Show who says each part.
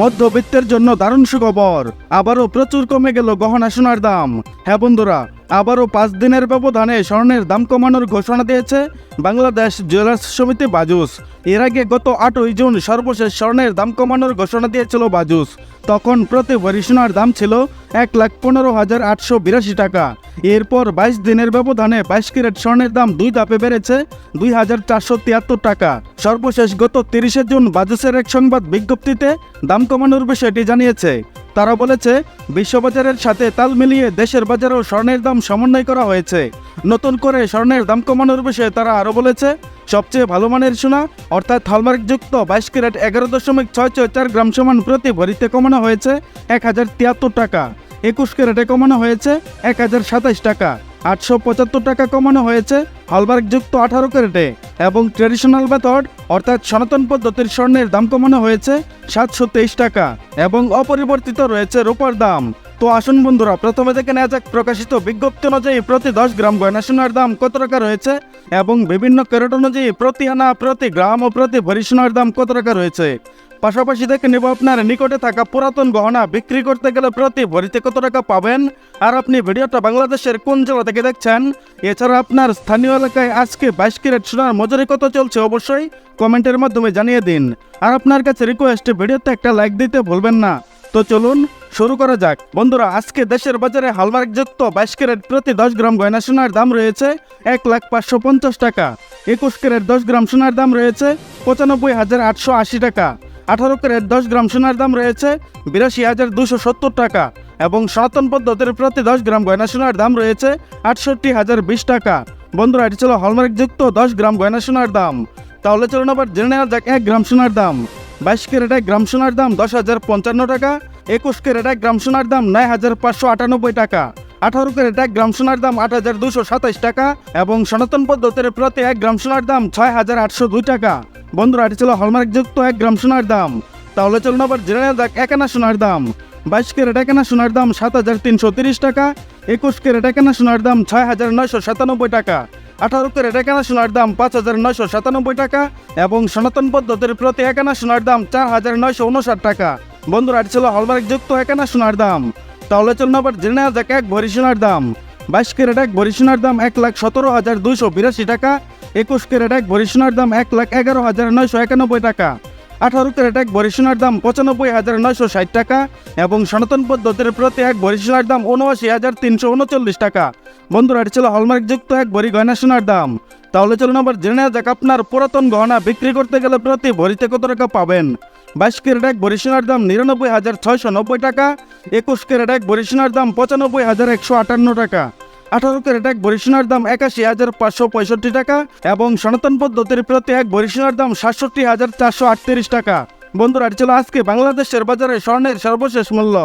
Speaker 1: মধ্যবিত্তের জন্য দারুণ সুখবর। আবারও প্রচুর কমে গেল গহনা সোনার দাম। হ্যাঁ বন্ধুরা, আবারও পাঁচ দিনের ব্যবধানে স্বর্ণের দাম কমানোর ঘোষণা দিয়েছে বাংলাদেশ জুয়েলার্স সমিতি বাজুস। এর আগে গত আটই জুন সর্বশেষ স্বর্ণের দাম কমানোর ঘোষণা দিয়েছিল বাজুস। তখন প্রতি ভরি সোনার দাম ছিল এক লাখ পনেরো হাজার আটশো বিরাশি টাকা। এরপর বাইশ দিনের ব্যবধানে বাইশ ক্যারেট স্বর্ণের দাম দুই ধাপে বেড়েছে দুই হাজার চারশো তিয়াত্তর টাকা। সর্বশেষ গত তিরিশে জুন বাজেসের এক সংবাদ বিজ্ঞপ্তিতে দাম কমানোর বিষয়টি জানিয়েছে। তারা বলেছে, বিশ্ববাজারের সাথে তাল মিলিয়ে দেশের বাজারেও স্বর্ণের দাম সমন্বয় করা হয়েছে। নতুন করে স্বর্ণের দাম কমানোর বিষয়ে তারা আরও বলেছে, সবচেয়ে ভালো মানের সোনা, অর্থাৎ হলমার্কযুক্ত বাইশ ক্যারেট এগারো দশমিক ছয় ছয় চার গ্রাম সমান প্রতি ভরিতে কমানো হয়েছে এক হাজার তিয়াত্তর টাকা। একুশ ক্যারেটে কমানো হয়েছে এক হাজার সাতাইশ টাকা। আটশো পঁচাত্তর টাকা কমানো হয়েছে হলমার্কযুক্ত আঠারো ক্যারেটে এবং ট্রেডিশনাল মেথড অর্থাৎ সনাতন পদ্ধতির স্বর্ণের দাম কমানো হয়েছে সাতশো তেইশ টাকা এবং অপরিবর্তিত রয়েছে রোপার দাম। তো আসুন বন্ধুরা, প্রথমে দেখে নেওয়া যাক প্রকাশিত বিজ্ঞপ্তি অনুযায়ী প্রতি দশ গ্রাম গয়না সোনার দাম কত টাকা রয়েছে এবং বিভিন্ন ক্যারেট অনুযায়ী প্রতি আনা, প্রতি গ্রাম ও প্রতি ভরি সোনার দাম কত টাকা রয়েছে? পাশাপাশি দেখে নেব আপনার নিকটে থাকা পুরাতন গহনা বিক্রি করতে গেলে প্রতি ভরিতে কত টাকা পাবেন? আর আপনি ভিডিওটা বাংলাদেশের কোন জেলা থেকে দেখছেন? এছাড়া আপনার স্থানীয় এলাকায় আজকে বাইশ ক্যারেট সোনার মজুরি কত চলছে অবশ্যই কমেন্টের মাধ্যমে জানিয়ে দিন। আর আপনার কাছে রিকোয়েস্ট ভিডিওতে একটা লাইক দিতে ভুলবেন না। তো চলুন শুরু করা যাক। বন্ধুরা, আজকে দেশের বাজারে হালমার্কযুক্ত বাইশ ক্যারেট প্রতি দশ গ্রাম গয়না সোনার দাম রয়েছে এক লাখ পাঁচশো পঞ্চাশ টাকা। একুশ ক্যারেট দশ গ্রাম সোনার দাম রয়েছে পঁচানব্বই হাজার আটশো আশি টাকা। আঠারো ক্যারেট দশ গ্রাম সোনার দাম রয়েছে বিরাশি হাজার দুশো সত্তর টাকা এবং সনাতন পদ্ধতির প্রতি দশ গ্রাম গয়না সোনার দাম রয়েছে আটষট্টি হাজার বিশ টাকা। বন্ধুরা, এটি ছিল হলমার্কযুক্ত দশ গ্রাম গয়না সোনার দাম। তাহলে চলুন আবার জেনে নেওয়া যাক এক গ্রাম সোনার দাম। বাইশ ক্যারেট এক গ্রাম সোনার দাম দশ হাজার পঞ্চান্ন টাকা একুশ ক্যারেট এক গ্রাম সোনার দাম নয় হাজার পাঁচশো আটানব্বই টাকা। আঠারো ক্যারেট এক গ্রাম সোনার দাম আট হাজার দুশো সাতাইশ টাকা এবং সনাতন পদ্ধতির প্রতি এক গ্রাম সোনার দাম ছয় হাজার আটশো দুই টাকা। বন্ধুরা, এটি ছিল হলমার্কযুক্ত এক গ্রাম সোনার দাম। তাহলে চলুন আবার জেনে নেওয়া যাক এক আনা সোনার দাম। বাইশ ক্যারেট এক আনা সোনার দাম সাত হাজার তিনশো তিরিশ টাকা, একুশ ক্যারেট এক আনা সোনার দাম ছয় হাজার নয়শো সাতানব্বই টাকা, আঠারো ক্যারেট এক আনা সোনার দাম পাঁচ হাজার নয়শো সাতানব্বই টাকা এবং সনাতন পদ্ধতির প্রতি একানা সোনার দাম চার হাজার নয়শো উনষাট টাকা। বন্ধুরা এটি ছিল হলমার্কযুক্ত এক আনা সোনার দাম। তাহলে চলুন আবার জেনে নেওয়া যাক, এক ভরি সোনার দাম। বাইশ ক্যারেট এক ভরি সোনার দাম এক লাখ সতেরো হাজার দুইশো বিরাশি টাকা। একুশ ক্যারেট এক ভরি সোনার দাম এক লাখ এগারো হাজার নয়শো একানব্বই টাকা। আঠারো ক্যারেট এক ভরি সোনার দাম পঁচানব্বই হাজার নয়শো ষাট টাকা এবং সনাতন পদ্ধতির প্রতি এক ভরি সোনার দাম উনআশি হাজার তিনশো উনচল্লিশ টাকা। বন্ধুরা এটি ছিল হলমার্কযুক্ত এক ভরি গয়না সোনার দাম। তাহলে চলুন আবার জেনে যাক, আপনার পুরাতন গহনা বিক্রি করতে গেলে প্রতি ভরিতে কত টাকা পাবেন? বাইশ ক্যারেট এক বরিশনার দাম নিরানব্বই হাজার ছয়শো নব্বই টাকা, একুশ ক্যারেট এক বরিশনার দাম পঁচানব্বই হাজার একশো আটান্ন টাকা, আঠারো ক্যারেট এক বরিশনার দাম একাশি হাজার পাঁচশো পঁয়ষট্টি টাকা এবং সনাতন পদ্ধতির প্রতি এক বরিশনার দাম সাতষট্টি হাজার চারশো আটত্রিশ টাকা। বন্ধুরা চলো আজকে বাংলাদেশের বাজারে স্বর্ণের সর্বশেষ মূল্য।